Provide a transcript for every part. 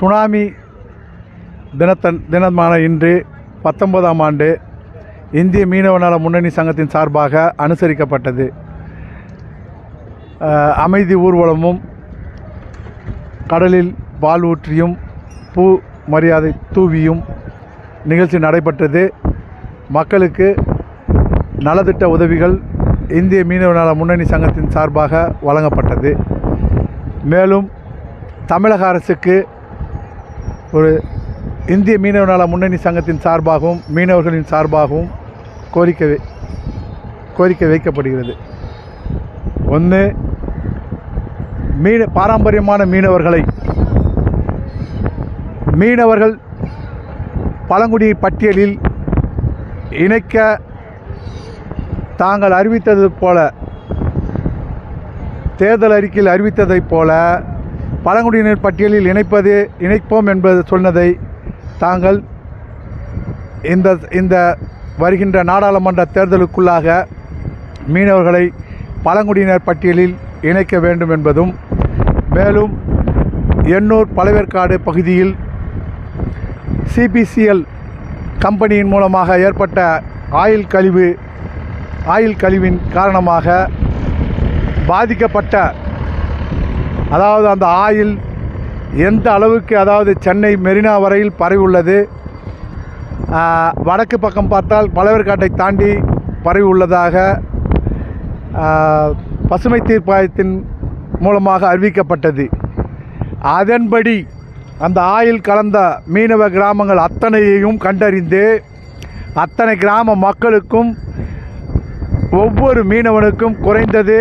Tsunami தினத்தன் தினமான இன்று பத்தொன்பதாம் ஆண்டு இந்திய மீனவ நல முன்னணி சங்கத்தின் சார்பாக அனுசரிக்கப்பட்டது. அமைதி ஊர்வலமும் கடலில் பால் ஊற்றியும் பூ மரியாதை தூவியும் நிகழ்ச்சி நடைபெற்றது. மக்களுக்கு நலத்திட்ட உதவிகள் இந்திய மீனவ நல முன்னணி சங்கத்தின் சார்பாக வழங்கப்பட்டது. மேலும் தமிழக அரசுக்கு ஒரு இந்திய மீனவ நல முன்னணி சங்கத்தின் சார்பாகவும் மீனவர்களின் சார்பாகவும் கோரிக்கை வை- கோரிக்கை வைக்கப்படுகிறது. ஒன்று மீன பாரம்பரியமான மீனவர்களை மீனவர்கள் பழங்குடி பட்டியலில் இணைக்க தாங்கள் அறிவித்தது போல தேர்தல் அறிக்கையில் அறிவித்ததைப் போல பழங்குடியினர் பட்டியலில் இணைப்பது இணைப்போம் என்பது சொன்னதை தாங்கள் இந்த இந்த வருகின்ற நாடாளுமன்ற தேர்தலுக்குள்ளாக மீனவர்களை பழங்குடியினர் பட்டியலில் இணைக்க வேண்டும் என்பதும் மேலும் எண்ணூர் பழவேற்காடு பகுதியில் சிபிசிஎல் கம்பெனியின் மூலமாக ஏற்பட்ட ஆயில் கழிவு ஆயில் கழிவின் காரணமாக பாதிக்கப்பட்ட அதாவது அந்த ஆயில் எந்த அளவுக்கு அதாவது சென்னை மெரினா வரையில் பரவி உள்ளது வடக்கு பக்கம் பார்த்தால் பழவேற்காட்டை தாண்டி பரவி உள்ளதாக பசுமை தீர்ப்பாயத்தின் மூலமாக அறிவிக்கப்பட்டது. அதன்படி அந்த ஆயில் கலந்த மீனவ கிராமங்கள் அத்தனையையும் கண்டறிந்து அத்தனை கிராம மக்களுக்கும் ஒவ்வொரு மீனவனுக்கும் குறைந்தது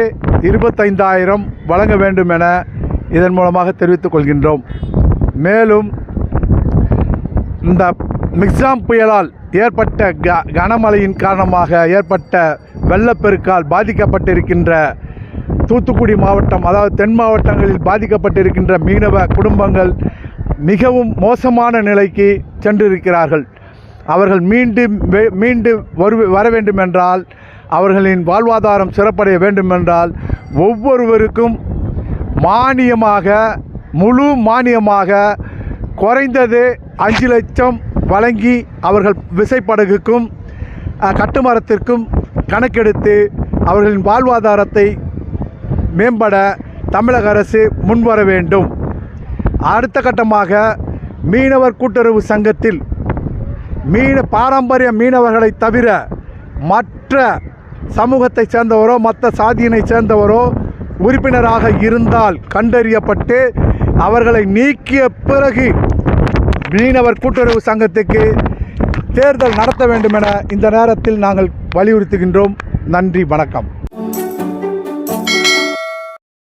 இருபத்தைந்தாயிரம் வழங்க வேண்டும் என இதன் மூலமாக தெரிவித்துக் கொள்கின்றோம். மேலும் இந்த மிக்ஸாம் புயலால் ஏற்பட்ட க கனமழையின் காரணமாக ஏற்பட்ட வெள்ளப்பெருக்கால் பாதிக்கப்பட்டிருக்கின்ற தூத்துக்குடி மாவட்டம் அதாவது தென் மாவட்டங்களில் பாதிக்கப்பட்டிருக்கின்ற மீனவ குடும்பங்கள் மிகவும் மோசமான நிலைக்கு சென்றிருக்கிறார்கள். அவர்கள் மீண்டும் வே- மீண்டு வரு வர வேண்டுமென்றால் அவர்களின் வாழ்வாதாரம் சிறப்படைய வேண்டுமென்றால் ஒவ்வொருவருக்கும் மானியமாக முழு மானியமாக குறைந்தது அஞ்சு லட்சம் வழங்கி அவர்கள் விசைப்படகுக்கும் கட்டுமரத்திற்கும் கணக்கெடுத்து அவர்களின் வாழ்வாதாரத்தை மேம்பட தமிழக அரசு முன்வர வேண்டும். அடுத்த கட்டமாக மீனவர் கூட்டுறவு சங்கத்தில் மீன பாரம்பரிய மீனவர்களை தவிர மற்ற சமூகத்தை சேர்ந்தவரோ மற்ற சாதியினை சேர்ந்தவரோ உறுப்பினராக இருந்தால் கண்டறியப்பட்டு அவர்களை நீக்கிய பிறகு மீனவர் கூட்டுறவு சங்கத்துக்கு தேர்தல் நடத்த வேண்டும் என இந்த நேரத்தில் நாங்கள் வலியுறுத்துகின்றோம். நன்றி வணக்கம்.